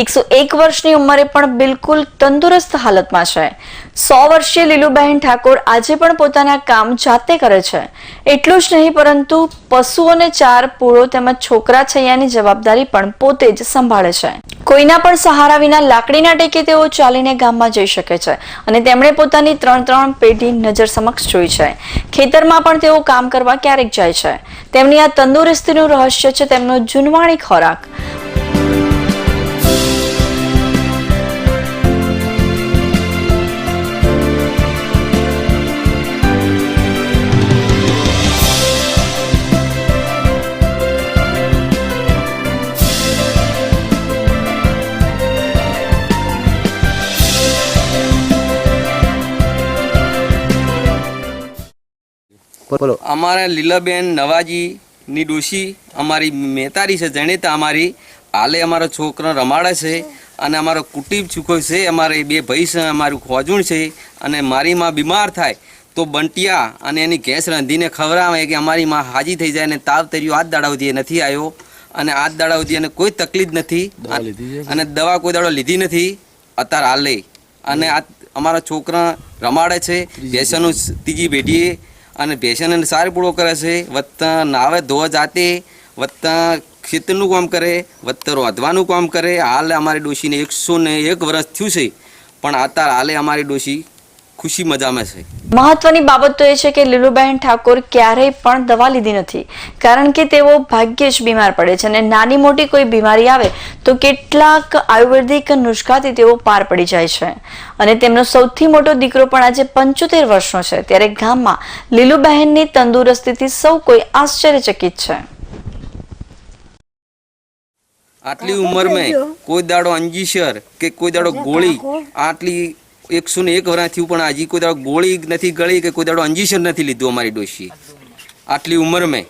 એકસો એક વર્ષની ઉંમરે પણ બિલકુલ તંદુરસ્ત હાલતમાં છે. સો વર્ષીય લીલુબહેન ઠાકોર આજે પણ પોતાના કામ જાતે કરે છે. એટલું જ નહીં, પરંતુ પશુઓને ચાર પૂળો તેમજ છોકરા છૈયાની જવાબદારી પણ પોતે જ સંભાળે છે. કોઈના પણ સહારા વિના લાકડીના ટેકે તેઓ ચાલીને ગામમાં જઈ શકે છે અને તેમણે પોતાની ત્રણ ત્રણ પેઢી નજર સમક્ષ જોઈ છે. ખેતરમાં પણ તેઓ કામ કરવા ક્યારેક જાય છે. તેમની આ તંદુરસ્તીનું રહસ્ય છે તેમનો જૂનવાણી ખોરાક. બોલો અમારા લીલાબેન નવાજીની ડોશી અમારી મહેતારી છે જણેતા અમારી. હાલે અમારો છોકરો રમાડે છે અને અમારો કુટીબ ચૂકો છે અમારે બે ભાઈ છે અમારું ખોજુણ છે અને મારી માં બીમાર થાય તો બંટિયા અને એની ગેસ રાંધીને ખવડાવે કે અમારી માં હાજી થઈ જાય અને તાવ તર્યો આજ દાડા સુધી નથી આવ્યો અને આજ દાડા સુધી એને કોઈ તકલીફ નથી. અને દવા કોઈ દાડો લીધી નથી. અત્યારે હાલે. અને આ અમારા છોકરા રમાડે છે. ભેંસોનું ત્રીજી પેઢીએ અને ભેંસોને સારી પૂળો કરે છે. વત્તા નાવે ધોવા જાતે, વત્તા ખેતરનું કામ કરે, વત્તા રોધવાનું કામ કરે. હાલ અમારી ડોશીને એકસો ને એક વર્ષ થયું છે. પણ અત્યારે હાલે અમારી ડોશી. ખુશી મજામાં છે. મહત્વની બાબત તો એ છે કે લીલુબહેન ઠાકોર ક્યારેય પણ દવા લીધી નથી. કારણ કે તેઓ ભાગ્યે જ બીમાર પડે છે અને નાની મોટી કોઈ બીમારી આવે તો કેટલાક આયુર્વેદિક નુસ્ખાથી તેઓ પાર પડી જાય છે. અને તેમનો સૌથી મોટો દીકરો પણ આજે પંચોતેર વર્ષનો છે. ત્યારે ગામમાં લીલુબહેનની તંદુરસ્તીથી સૌ કોઈ આશ્ચર્યચકિત છે. આટલી ઉંમરમાં કોઈ દાડો અંજીસર કે કોઈ દાડો ગોળી આટલી એકસો ને એક વર્ષ થયું પણ હજી કોઈ દાડો ગોળી નથી ગળી કે કોઈ દાડો અંજીશન નથી લીધું અમારી ડોશી આટલી ઉંમરમાં